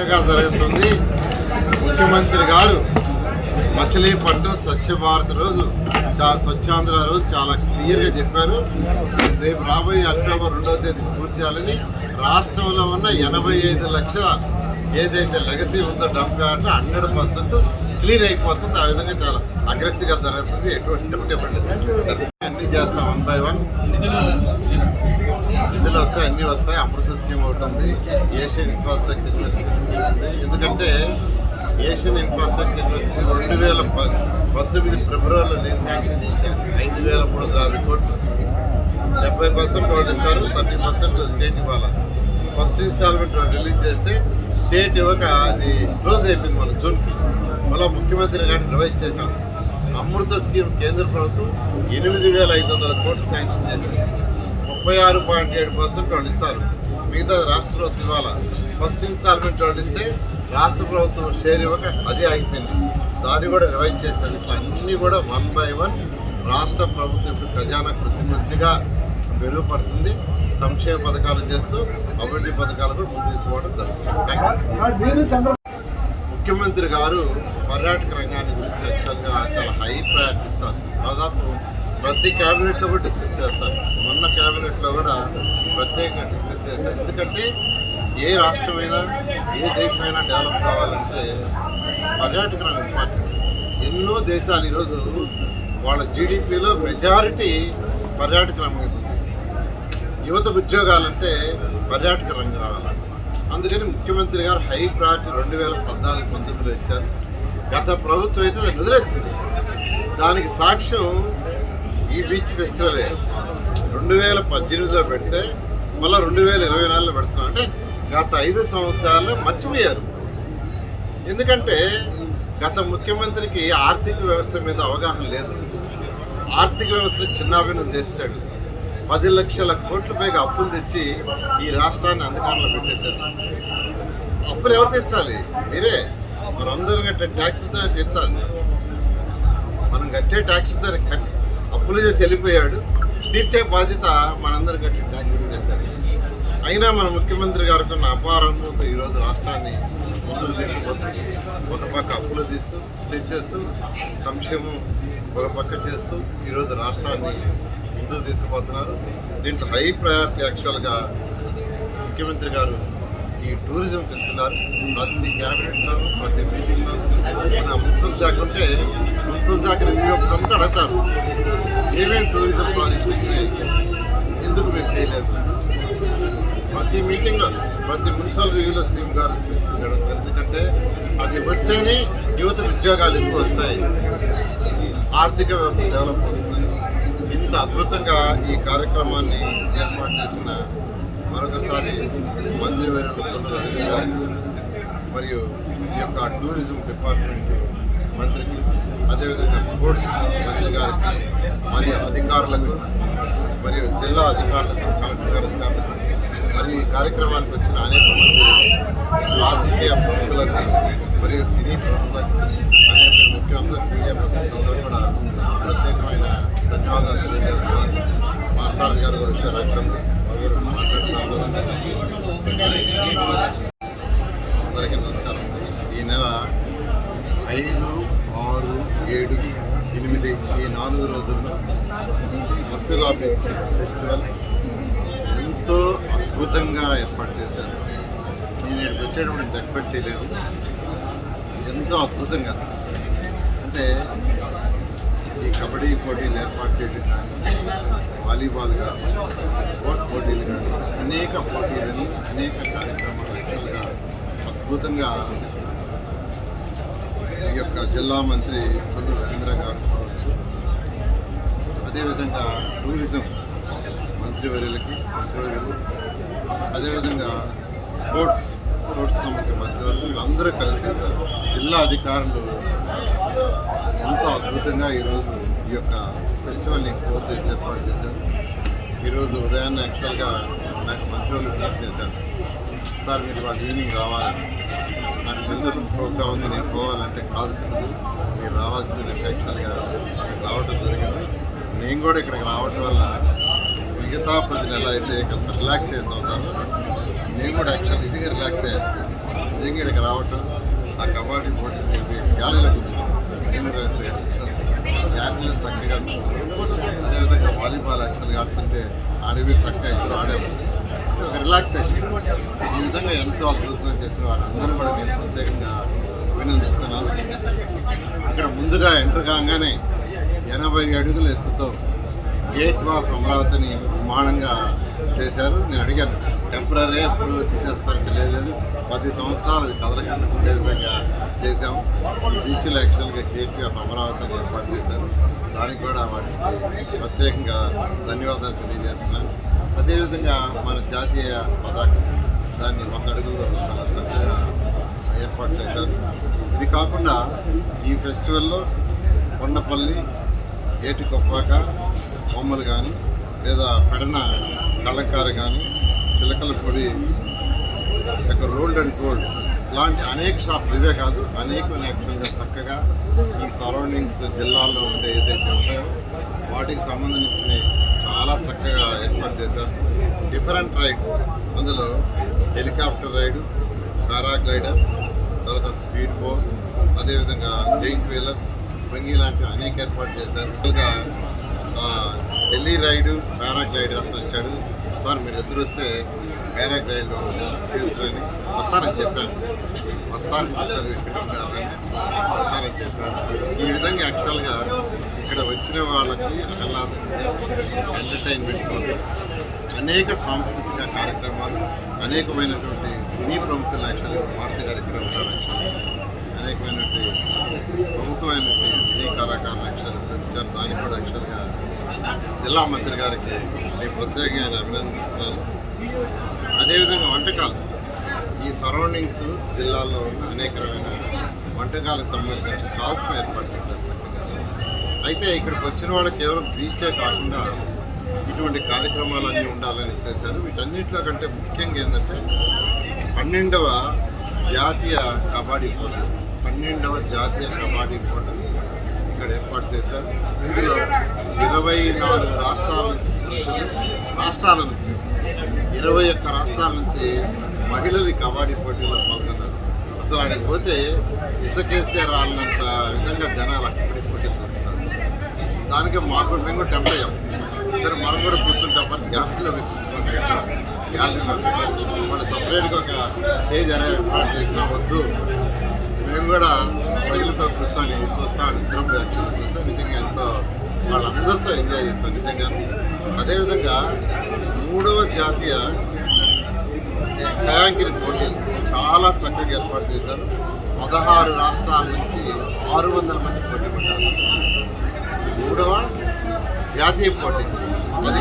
చక్కగా జరుగుతుంది. ముఖ్యమంత్రి గారు మచిలీపట్నం స్వచ్ఛ భారత్ రోజు చాలా స్వచ్ఛాంధ్ర రోజు చాలా క్లియర్గా చెప్పారు. రేపు రాబోయే అక్టోబర్ రెండవ తేదీ పూర్తి చేయాలని రాష్ట్రంలో ఉన్న ఎనభై ఐదు లక్షల ఏదైతే లెగసీ ఉందో dump yard hundred percent clean అయిపోతుంది. ఆ విధంగా చాలా అగ్రెసివ్గా జరుగుతుంది. ఎటువంటి డౌట్ ఇవ్వండి అన్ని చేస్తాం వన్ బై వన్. నిధులు వస్తాయి అన్నీ వస్తాయి. అమృత స్కీమ్ ఒకటి ఉంది. ఏషియన్ ఇన్ఫ్రాస్ట్రక్చర్ ఇన్వెస్ట్మెంట్ స్కీమ్ ఉంది. ఎందుకంటే ఏషియన్ ఇన్ఫ్రాస్ట్రక్చర్ ఇన్వెస్ట్మెంట్ రెండు వేల పంతొమ్మిది ఫిబ్రవరిలో నేను శాంక్షన్ చేశాను. ఐదు వేల మూడు వందల యాభై కోట్లు. డెబ్బై పర్సెంట్ వాళ్ళు ఇస్తారు థర్టీ పర్సెంట్ స్టేట్ ఇవ్వాలి. ఫస్ట్ ఇన్స్టాల్మెంట్ రిలీజ్ చేస్తే స్టేట్ ఇవ్వక అది క్లోజ్ అయిపోయింది మన జూన్కి. మళ్ళీ ముఖ్యమంత్రి గారిని రివైజ్ చేశాను. అమృత స్కీమ్ కేంద్ర ప్రభుత్వం ఎనిమిది వేల ఐదు వందల కోట్లు శాంక్షన్ చేసింది. ముప్పై ఆరు పాయింట్ ఏడు పర్సెంట్ వాళ్ళు ఇస్తారు. మిగతా రాష్ట్ర ప్రభుత్వం ఇవ్వాలా ఫస్ట్ ఇన్స్టాల్మెంట్ వాళ్ళు ఇస్తే రాష్ట్ర ప్రభుత్వం షేర్ ఇవ్వక అదే ఆగిపోయింది. దాన్ని కూడా రివైజ్ చేశారు. ఇట్లా అన్నీ కూడా వన్ బై వన్ రాష్ట్ర ప్రభుత్వం ఇప్పుడు ఖజానా కొద్ది మెరుగుపడుతుంది. సంక్షేమ పథకాలు చేస్తూ అభివృద్ధి పథకాలు కూడా ముందు తీసుకోవడం జరుగుతుంది థాంక్ యూ. సార్ మీరు చంద్ర ముఖ్యమంత్రి గారు పర్యాటక రంగాన్ని గురించి యాక్చువల్గా చాలా హై ప్రయారిటీ ఇస్తారు. దాదాపు ప్రతి క్యాబినెట్లో కూడా డిస్కస్ చేస్తారు. మొన్న క్యాబినెట్లో కూడా ప్రత్యేకంగా డిస్కస్ చేశారు. ఎందుకంటే ఏ రాష్ట్రమైనా ఏ దేశమైనా డెవలప్ కావాలంటే పర్యాటక రంగం ఇంపార్టెంట్. ఎన్నో దేశాలు ఈరోజు వాళ్ళ జీడిపిలో మెజారిటీ పర్యాటక రంగం ఉంది యువత ఉద్యోగాలంటే పర్యాటక రంగం రావాలి. అందుకని ముఖ్యమంత్రి గారు హై ప్రయారిటీ రెండు వేల పద్నాలుగు పంతొమ్మిదిలో ఇచ్చారు. గత ప్రభుత్వం అయితే అది వదిలేస్తుంది దానికి సాక్ష్యం ఈ బీచ్ ఫెస్టివలే. రెండు వేల పద్దెనిమిదిలో పెడితే మళ్ళీ రెండు వేల ఇరవై నాలుగులో పెడుతున్నాం. అంటే గత ఐదు సంవత్సరాల్లో మర్చిపోయారు. ఎందుకంటే గత ముఖ్యమంత్రికి ఆర్థిక వ్యవస్థ మీద అవగాహన లేదు. ఆర్థిక వ్యవస్థ చిన్నాభిన్నం చేశాడు పది లక్షల కోట్ల పైగా అప్పులు తెచ్చి ఈ రాష్ట్రాన్ని అంధకారంలో పెట్టేశారు. అప్పులు ఎవరు తెచ్చాలి మీరే. మనందరం కట్టే ట్యాక్స్తో తెచ్చాలి మనం కట్టే ట్యాక్స్తో కట్టి అప్పులు చేసి వెళ్ళిపోయాడు. తీర్చే బాధ్యత మనందరూ కట్టే ట్యాక్స్ చేశారు అయినా మన ముఖ్యమంత్రి గారికి ఉన్న అపారంతో ఈరోజు రాష్ట్రాన్ని ముందుకు తీసుకుపోతుంది ఒక పక్క అప్పులు తీస్తూ తెచ్చేస్తూ సంక్షేమం ఒక పక్క చేస్తూ ఈరోజు రాష్ట్రాన్ని ముందుకు తీసుకుపోతున్నారు. దీంట్లో హై ప్రయారిటీ యాక్చువల్గా ముఖ్యమంత్రి గారు ఈ టూరిజంకి ఇస్తున్నారు. ప్రతి క్యాబినెట్లో ప్రతి మీటింగ్లో మన మున్సిపల్ శాఖ ఉంటే మున్సిపల్ శాఖ రివ్యూ అంతా అడుగుతారు. ఏమేమి టూరిజం ప్రాజెక్ట్స్ వచ్చినాయి? ఎందుకు మీరు చేయలేదు? ప్రతి మీటింగ్ ప్రతి మున్సిపల్ రివ్యూలో సీఎం గారు స్పెసిఫిక్ అడుగుతారు ఎందుకంటే అది వస్తేనే యువత ఉద్యోగాలు ఎక్కువ వస్తాయి. ఆర్థిక వ్యవస్థ డెవలప్ అవుతుంది. ఇంత అద్భుతంగా ఈ కార్యక్రమాన్ని ఏర్పాటు చేసిన మరొకసారి మంత్రి వైరు గారికి మరియు ఈ యొక్క టూరిజం డిపార్ట్మెంట్ మంత్రికి అదేవిధంగా స్పోర్ట్స్ మంత్రి గారికి మరియు అధికారులకు మరియు జిల్లా అధికారులకు కలెక్టర్ గారి అధికారులకు మరియు ఈ కార్యక్రమానికి వచ్చిన అనేక మంది రాజకీయ ప్రముఖులకు మరియు సినీ ప్రముఖులకు అనేక ముఖ్యమంత్రి మీడియా ప్రస్తుతందరూ కూడా ప్రత్యేకమైన ధన్యవాదాలు తెలియజేస్తున్నాను మాసారథి అందరికీ నమస్కారం. ఈ నెల ఐదు ఆరు ఏడు ఎనిమిది ఈ నాలుగు రోజుల్లో మసూలా బీచ్ ఫెస్టివల్ ఎంతో అద్భుతంగా ఏర్పాటు చేశారు. నేను ఇక్కడికి వచ్చేటప్పుడు ఎక్స్పెక్ట్ చేయలేదు. ఎంతో అద్భుతంగా. అంటే కబడ్డీ పోటీలు ఏర్పాటు చేయడం కానీ వాలీబాల్ కానీ స్పోర్ట్ పోటీలు కానీ అనేక పోటీలని అనేక కార్యక్రమాలు యాక్చువల్గా అద్భుతంగా ఈ యొక్క జిల్లా మంత్రి కొల్లు రవీంద్ర గారు కావచ్చు. అదేవిధంగా టూరిజం మంత్రివర్యులకి మంత్రివర్యులు అదేవిధంగా స్పోర్ట్స్ స్పోర్ట్స్ సంబంధించిన మంత్రివర్యులు వీళ్ళందరూ కలిసి జిల్లా అధికారులు ఎంతో అద్భుతంగా ఈరోజు ఈ యొక్క ఫెస్టివల్ని ఫోర్ డేస్ ఏర్పాటు చేశారు. ఈరోజు ఉదయాన్నే యాక్చువల్గా నాకు మంత్రులు ఫోన్ చేశారు. సార్ మీరు వాళ్ళ ఈవినింగ్ రావాలని. నాకు బెంగళూరు ప్రోగ్రామ్ ఉంది నేను పోవాలంటే కాదు మీరు రావాల్సింది యాక్చువల్గా రావడం జరిగింది. నేను కూడా ఇక్కడికి రావడం వల్ల మిగతా ప్రతి నెల అయితే కొంత రిలాక్స్ చేస్తూ ఉంటాను నేను కూడా యాక్చువల్ ఇది రిలాక్స్ అయ్యాను నిజంగా ఇక్కడికి రావటం ఆ కబడ్డీ పోటీ చేసి గ్యాలరీలో కూర్చున్నాం నేను రేపు చక్కగా అదేవిధంగా వాలీబాల్ యాక్చువల్గా ఆడుతుంటే అడవి చక్కగా ఇప్పుడు ఆడాము. ఒక రిలాక్సేషన్. ఈ విధంగా ఎంతో అద్భుతంగా చేసిన వారందరూ కూడా నేను ప్రత్యేకంగా అభినందిస్తున్నాను. ఇక్కడ ముందుగా ఎంటర్ కాగానే ఎనభై అడుగుల ఎత్తుతో గేట్ ఆఫ్ అమరావతిని ప్రమాణంగా చేశారు. నేను అడిగాను టెంపరీ ఎప్పుడు తీసేస్తారంటే లేదు లేదు పది సంవత్సరాలు అది కదలకుండా ఉండే విధంగా చేశాము బీచ్లో యాక్చువల్గా గేట్ ఆఫ్ అమరావతి అని ఏర్పాటు చేశారు. దానికి కూడా వాటికి ప్రత్యేకంగా ధన్యవాదాలు తెలియజేస్తున్నాను. అదేవిధంగా మన జాతీయ పతాకం దాన్ని వంద అడుగులు చాలా చక్కగా ఏర్పాటు చేశారు. ఇది కాకుండా ఈ ఫెస్టివల్లో కొండపల్లి ఏటి కొప్పాక బొమ్మలు కానీ లేదా పెడన కళ్ళంకారు కానీ చిలకల పొడి యొక్క రోల్డ్ అండ్ గోల్డ్ ఇలాంటి అనేక షాపులు ఇవే కాదు అనేకమైన యాక్చువల్గా చక్కగా ఈ సరౌండింగ్స్ జిల్లాల్లో ఉండే ఏదైతే ఉంటాయో వాటికి సంబంధించిన చాలా చక్కగా ఏర్పాటు చేశారు. డిఫరెంట్ రైడ్స్ అందులో హెలికాప్టర్ రైడు పారాగ్లైడర్ తర్వాత స్పీడ్ బోట్ అదేవిధంగా జైంట్ వీలర్స్ భంగి లాంటివి అనేక ఏర్పాటు చేశారు. ఢిల్లీ రైడు పారాగ్లైడర్ అంతా వచ్చాడు. సార్ మీరు ఎదురు వస్తే పారాగ్లైడ్ చేస్తారని వస్తానని చెప్పాను. వస్తానని చెప్పాను ఇక్కడ వస్తానని చెప్పాను. ఈ విధంగా యాక్చువల్గా ఇక్కడ వచ్చిన వాళ్ళకి ఎంటర్టైన్మెంట్ కోసం అనేక సాంస్కృతిక కార్యక్రమాలు అనేకమైనటువంటి సినీ ప్రముఖులు యాక్చువల్గా భారత గారు ఇక్కడ ఉంటారు యాక్చువల్గా అనేకమైనటువంటి ప్రభుత్వమైనటువంటి సినీ కళాకారులు యాక్చువల్గా పిలిచారు దానికి కూడా యాక్చువల్గా జిల్లా మంత్రి గారికి నేను ప్రత్యేకంగా అభినందిస్తున్నాను. అదేవిధంగా వంటకాలు. ఈ సరౌండింగ్స్ జిల్లాల్లో ఉన్న అనేక రకమైన వంటకాలకు సంబంధించిన స్టాల్స్ ఏర్పాటు చేశారు చక్కగా. అయితే ఇక్కడికి వచ్చిన వాళ్ళకి కేవలం బీచే కాకుండా ఇటువంటి కార్యక్రమాలన్నీ ఉండాలని చేశారు. వీటన్నిటిలో కంటే ముఖ్యంగా ఏంటంటే పన్నెండవ జాతీయ కబడ్డీ పోటీ పన్నెండవ జాతీయ కబడ్డీ పోటీ ఇక్కడ ఏర్పాటు చేశారు. ఇందులో ఇరవై నాలుగు రాష్ట్రాల నుంచి పురుషులు రాష్ట్రాల నుంచి ఇరవై ఒక్క రాష్ట్రాల నుంచి మహిళలు కబడ్డీ పోటీలో పాల్గొన్నారు. అసలు ఆడికి పోతే ఇసుకేస్తే రానంత విధంగా జనాలు అక్కడికి పోటీలు చూస్తున్నారు. దానికి మాకు మేము కూడా టెంప్ట్ అయ్యాం. సరే మనం కూడా కూర్చుంటామని గ్యాలరీలో పోయి కూర్చున్నాం గ్యాలరీలో. మన సపరేట్గా ఒక స్టేజ్ అనేది ఏర్పాటు చేసినా వద్దు. మేము కూడా ప్రజలతో కూర్చొని చూస్తాం ఇద్దరం యాక్చువల్ చూస్తాం నిజంగా ఎంతో వాళ్ళందరితో ఎంజాయ్ చేస్తాం నిజంగా. అదేవిధంగా మూడవ జాతీయ కయాంకిరి పోటీలు చాలా చక్కగా ఏర్పాటు చేశారు. పదహారు రాష్ట్రాల నుంచి ఆరు వందల మంది పోటీ పడ్డారు. మూడవ జాతీయ పోటీ.